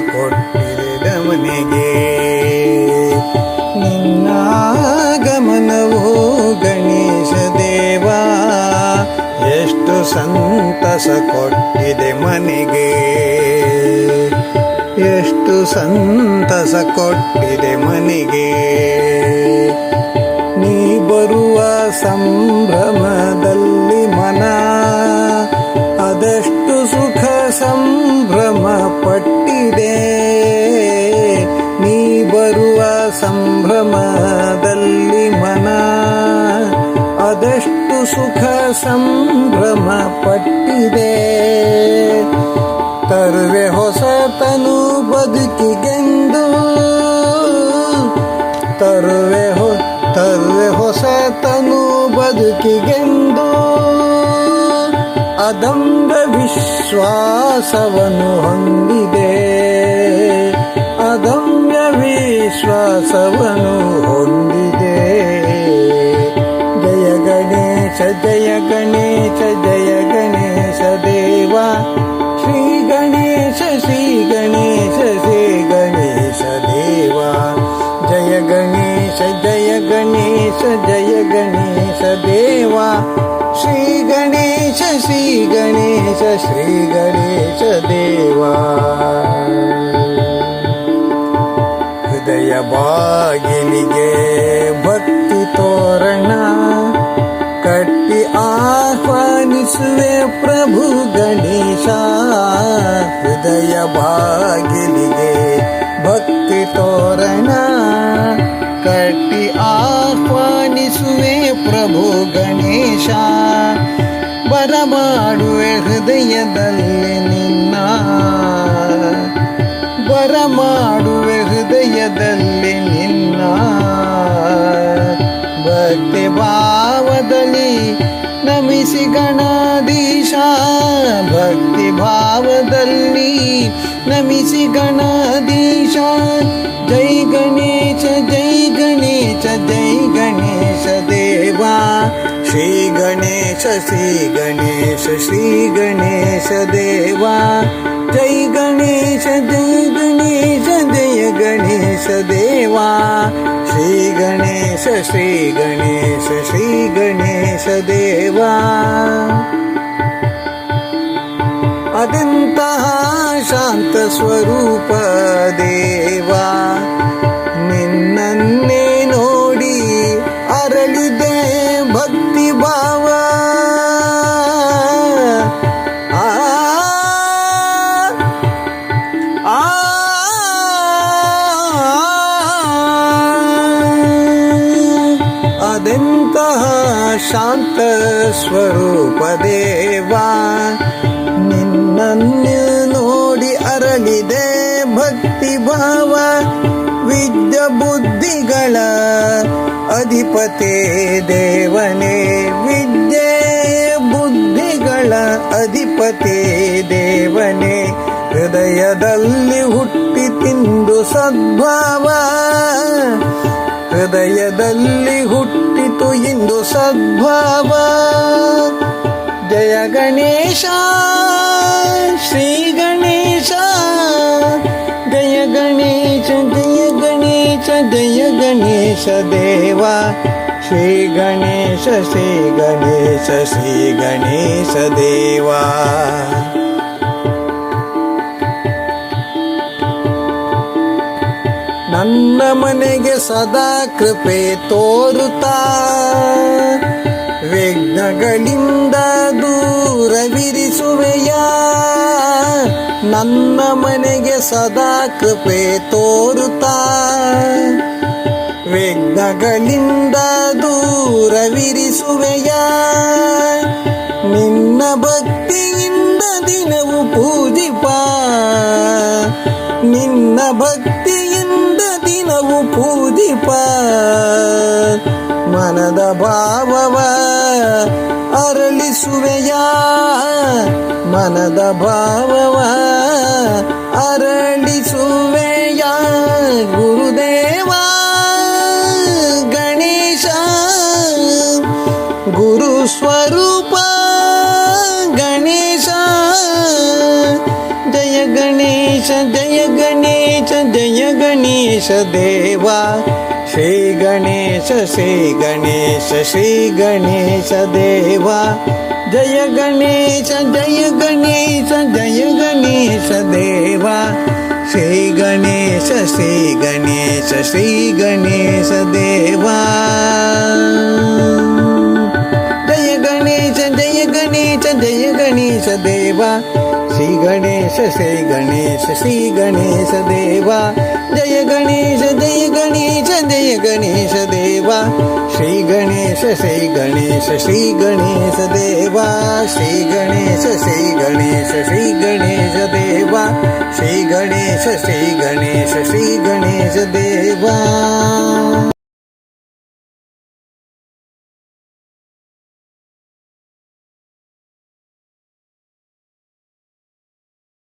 ಕೊಟ್ಟಿದೆ ಮನೆಗೆ ನಿನ್ನಾಗಮನವು ಗಣೇಶ ದೇವ, ಎಷ್ಟು ಸಂತಸ ಕೊಟ್ಟಿದೆ ಮನೆಗೆ. ಎಷ್ಟು ಸಂತಸ ಕೊಟ್ಟಿದೆ ಮನೆಗೆ. ನೀ ಬರುವ ಸಂಭ್ರಮದಲ್ಲಿ ಸಂಭ್ರಮದಲ್ಲಿ ಮನ. ಅದೆಷ್ಟು ಸುಖ ಸಂಭ್ರಮ ಪಟ್ಟಿದೆ. ತರುವೆ ಹೊಸತನು ಬದುಕಿಗೆಂದು. ತರುವೆ ಹೊ, ತರುವೆ ಹೊಸತನು ಬದುಕಿಗೆಂದು. ಅದಂಬ ವಿಶ್ವಾಸವನ್ನು ಹೊಂದಿದೆ. ಅದಮ್ಯ ವಿಶ್ವಾಸವನ್ನು ಹೊಂದಿದೆ ಜಯ ಗಣೇಶ ಜಯ ಗಣೇಶ ಜಯ ಗಣೇಶ ದೇವ ಶ್ರೀ ಗಣೇಶ ಶ್ರೀ ಗಣೇಶ ಶ್ರೀ ಗಣೇಶ ದೇವ ಜಯ ಗಣೇಶ ಜಯ ಗಣೇಶ ಜಯ ಗಣೇಶ ದೇವ ಶ್ರೀ ಗಣೇಶ ಶ್ರೀ ಗಣೇಶ ಶ್ರೀ ಗಣೇಶ ದೇವ ಹೃದಯ ಬಾಗಿಲಿಗೆ ಭಕ್ತಿ ತೋರಣ. ಕಟ್ಟಿ ಆಹ್ವಾನಿಸುವೆ ಪ್ರಭು ಗಣೇಶ. ಹೃದಯ ಬಾಗಿಲಿಗೆ ಭಕ್ತಿ ತೋರಣ. ಕಟ್ಟಿ ಆಹ್ವಾನಿಸುವೆ ಪ್ರಭು ಗಣೇಶ. ಬರಮಾಡುವೆ ಹೃದಯದಲ್ಲಿ ನಿನ್ನ. ಬರಮಾಡುವೆ ಹೃದಯದಲ್ಲಿ ನಿನ್ನ ಭಕ್ತಿ ಭಾವದಲ್ಲಿ ನಮಿಸಿ ಗಣಾಧೀಶ ಭಕ್ತಿ ಭಾವದಲ್ಲಿ ನಮಿಸಿ ಗಣಾಧೀಶ ಜೈ ಗಣೇಶ ಜೈ ಗಣೇಶ ಜೈ ಗಣೇಶ ದೇವ ಶ್ರೀ ಗಣೇಶ ಶ್ರೀ ಗಣೇಶ ಶ್ರೀ ಗಣೇಶ ದೇವ ಜೈ ಗಣೇಶ ಜೈ ಗಣೇಶ ಜಯ देवा। श्रीगणेश श्रीगणेश श्री गणेश श्री गणेशदेवा अतिन्तः शान्तस्वरूपदेवा ಅದೆಂತಹ ಶಾಂತ ಸ್ವರೂಪ ದೇವಾ. ನಿನ್ನನ್ನು ನೋಡಿ ಅರಳಿದೆ ಭಕ್ತಿ ಭಾವ, ವಿದ್ಯ ಬುದ್ಧಿಗಳ ಅಧಿಪತಿ ದೇವನೇ. ವಿದ್ಯೆ ಬುದ್ಧಿಗಳ ಅಧಿಪತಿ ದೇವನೇ. ಹೃದಯದಲ್ಲಿ ಹುಟ್ಟಿ ತಿಂದು ಸದ್ಭಾವ ಹೃದಯದಲ್ಲಿ ಹುಟ್ಟಿತು ಇಂದು ಸದ್ಭಾವ. ಜಯ ಗಣೇಶ, ಶ್ರೀ ಗಣೇಶ. ಜಯ ಗಣೇಶ ಜಯ ಗಣೇಶ ಜಯ ಗಣೇಶ ದೇವ. ಶ್ರೀ ಗಣೇಶ ಶ್ರೀ ಗಣೇಶ ಶ್ರೀ ಗಣೇಶ ದೇವ. ನನ್ನ ಮನೆಗೆ ಸದಾ ಕೃಪೆ ತೋರುತ್ತಾ. ವಿಘ್ನಗಳಿಂದ ದೂರವಿರಿಸುವೆಯ. ನನ್ನ ಮನೆಗೆ ಸದಾ ಕೃಪೆ ತೋರುತ್ತಾ. ವಿಘ್ನಗಳಿಂದ ದೂರವಿರಿಸುವೆಯ. ನಿನ್ನ ಭಕ್ತಿಯಿಂದ ದಿನವು ಪೂಜಿಪ. ನಿನ್ನ ಭಕ್ತಿಯ ಪೂಜಿಪ ಮನದ ಭಾವವ ಅರಳಿಸುವೆಯ. ಮನದ ಭಾವವ ಅರಳಿಸುವೆಯ. ಗುರುದೇವ ಗಣೇಶ ಗುರು ಸ್ವರೂಪ गणेश जय गणेश देवा. श्री गणेश श्री गणेश श्री गणेश देवा. जय गणेश जय गणेश जय गणेश देवा. श्री गणेश श्री गणेश श्री गणेश देवा. गणेश जय गणेश देवा. श्री गणेश श्री गणेश श्री गणेश देवा. जय गणेश जय गणेश जय गणेश देवा. श्री गणेश श्री गणेश श्री गणेश देवा. श्री गणेश श्री गणेश श्री गणेश देवा. श्री गणेश श्री गणेश श्री गणेश देवा.